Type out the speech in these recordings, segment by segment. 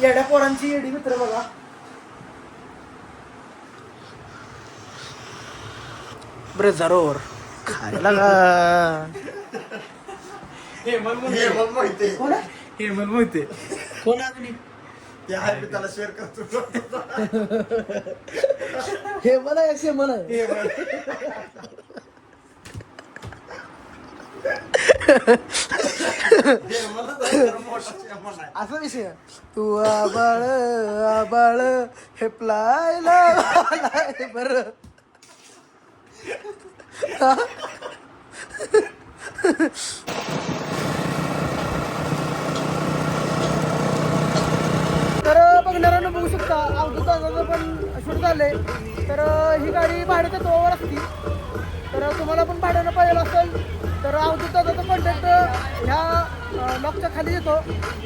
येड्या पोरांची येडी मित्र बघा. ब्रेझारोवर खायला का हेमल माहिती कोण आहे? हेमल मोहिते कोण आहे तुम्ही? ते आहे त्याला शेअर करतो. हे मला असे मला हेमलच असा विषय. तू आबाळ आबाळ हे प्लायला बर. तर बघणाऱ्यांना बघू शकता. अवघड दादाचं पण शूट झालंय. तर ही गाडी भाड्याच्या तोवर असती. तर तुम्हाला पण भाड्यानं पाहिजे असेल. तर अवधूत दादाचा कॉन्टॅक्ट ह्या लॉकच्या खाली येतो.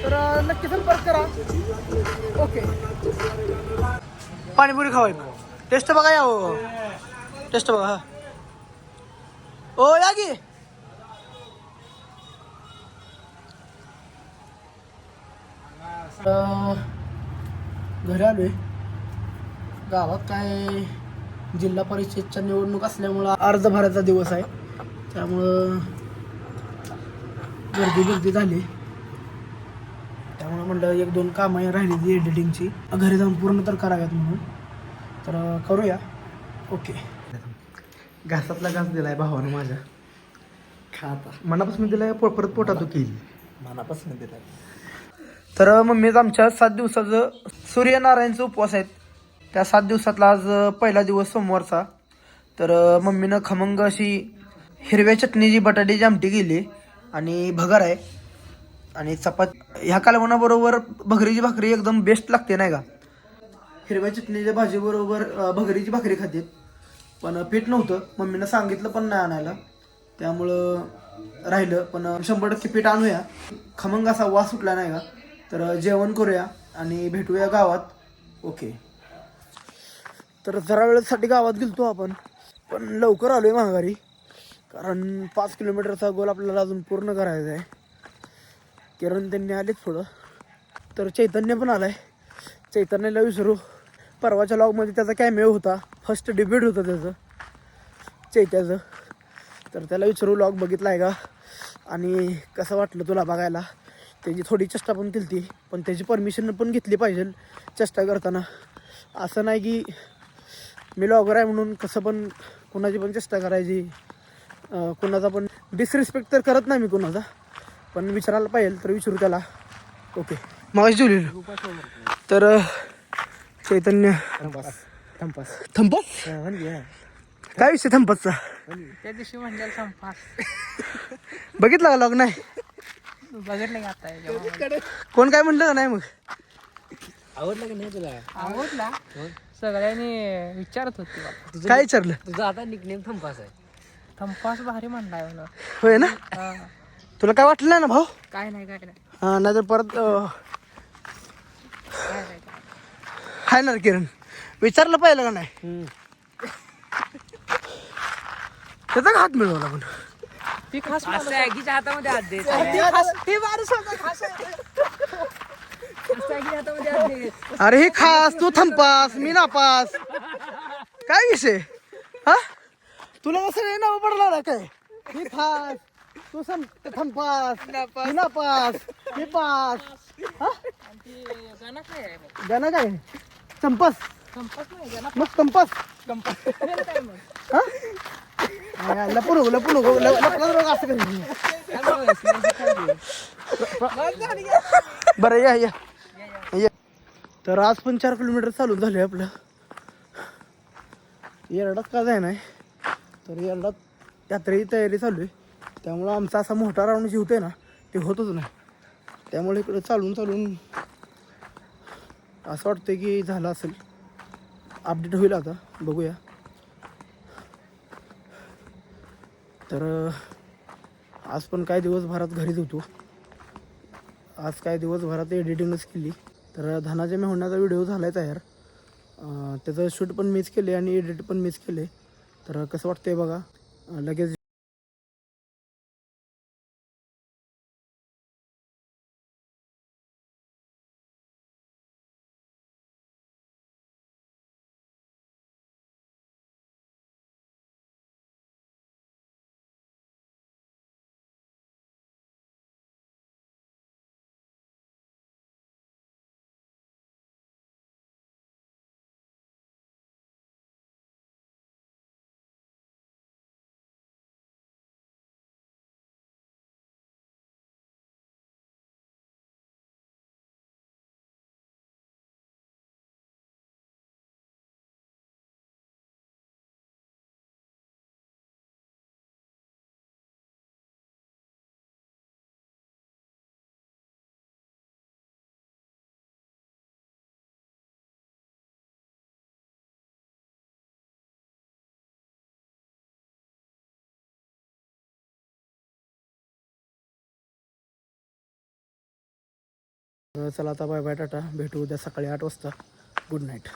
तर नक्की संपर्क करा. ओके पाणीपुरी खावाय टेस्ट बघा या हो टेस्ट बघा हा. ओ या की. घरी आलोय. गावात काय जिल्हा परिषदच्या निवडणूक असल्यामुळं अर्ज भरायचा दिवस आहे. त्यामुळं गर्दी गर्दी झाली. त्यामुळं म्हणलं एक दोन कामं राहिली एडिटिंगची घरी जाऊन पूर्ण तर कराव्यात म्हणून. तर करूया. ओके. घासातला घास दिलाय भावानं माझ्या. खाता मनापासून दिलाय पो- परत पोटात केली मनापासून दिला तर मम्मीच आमच्या सात दिवसाचं सूर्यनारायणचा उपवास आहेत. त्या सात दिवसातला आज पहिला दिवस सोमवारचा. तर मम्मीनं खमंग अशी हिरव्या चटणीची बटाट्याची आमटी केली आणि भगर आहे. आणि चपात ह्या कालवणाबरोबर भगरीची भाकरी एकदम बेस्ट लागते नाही का? हिरव्या चटणीच्या भाजीबरोबर भगरीची भाकरी खाते. पण पीठ नव्हतं. मम्मीनं सांगितलं पण नाही आणायला. त्यामुळं राहिलं. पण शंभर टक्के पीठ आणूया. खमंग असा वास सुटला नाही का? तर जेवण करूया आणि भेटूया गावात. ओके. तर जरा वेळेसाठी गावात गेलतो आपण. पण लवकर आलोय माघारी. कारण पाच किलोमीटरचा गोल आपल्याला अजून पूर्ण करायचा आहे. किरण त्यांनी आलेच थोडं तर चैतन्य पण आलं आहे चैतन्याला विसरू. परवाच्या लॉगमध्ये त्याचा कॅमेओ होता. फर्स्ट डिबेट होतं त्याचं. चैत्याचं. तर त्याला विचारू लॉग बघितला आहे का? आणि कसं वाटलं तुला बघायला? त्याची थोडी चेष्टा पण केली ती पण त्याची परमिशन पण घेतली पाहिजे चेष्टा करताना. असं नाही की मी लॉगर आहे म्हणून कसं पण कुणाची पण चेष्टा करायची. कुणाचा पण डिसरिस्पेक्ट तर करत नाही मी कुणाचा. पण विचारायला पाहिजे तर विचारू त्याला. ओके मग जेवलेलो. तर चैतन्य. थंपास थंपस काय विषय थंपसचा त्या दिवशी म्हणलेला संपास बघितला का लॉग नाही? बघितलं का आता? कोण काय म्हणलं का नाही मग? आवडलं की नाही तुला? आवडला. सगळ्यांनी विचारत होती मला काय विचारलं? तुझा आता निकनेम थंपास आहे. थंपास भारी म्हणलाय म्हणून. होय ना? हा. तुला काय वाटलं नाही ना भाऊ? काय नाही काय नाही. हा नाहीतर परत अं, काय नाही काय हाय ना रे किरण. विचारलं पाहिलं का नाही? त्याचा का हात मिळवला पण ती खास ॲगीच्या हातामध्ये हात दे ती होता खास हातामध्ये हात दे अरे हे खास तू थंपास मी नापास. काय विषय? हा? तुला कसं नाही नाव पडला ना काय? ही खास. तू सं थंपास मी नापास मी पास. हा ती गाणं काय आहे मग? गाणं काय? चंपास. संपास नाही गाणं मग कंपास कंपास काय मग हा हा, लपून उगो लपून उगो ल- लपला तर बघ असं करेल. बरं या या. या. तर आज पण चार किलोमीटर चालू झाले आपलं. येरडात का जाय नाही तर यंदा यात्रेची तयारी चालू आहे. त्यामुळं आमचा असा मोठा राऊंड जे होते ना ते होतच नाही. त्यामुळे इकडे चालून चालून असं वाटतं की झालं असेल. अपडेट होईल आता बघूया. तर आज पण काय दिवसभरात घरीच होतो. आज काय दिवसभरात एडिटिंगच केली. तर धनाच्या मेहण्याचा व्हिडिओ झाला आहे तयार त्याचं शूट पण मीच केले आणि एडिट पण मीच केले तर कसं वाटतंय बघा लगेच चला आता बाय बाय टाटा. भेटू उद्या सकाळी आठ वाजता. Good night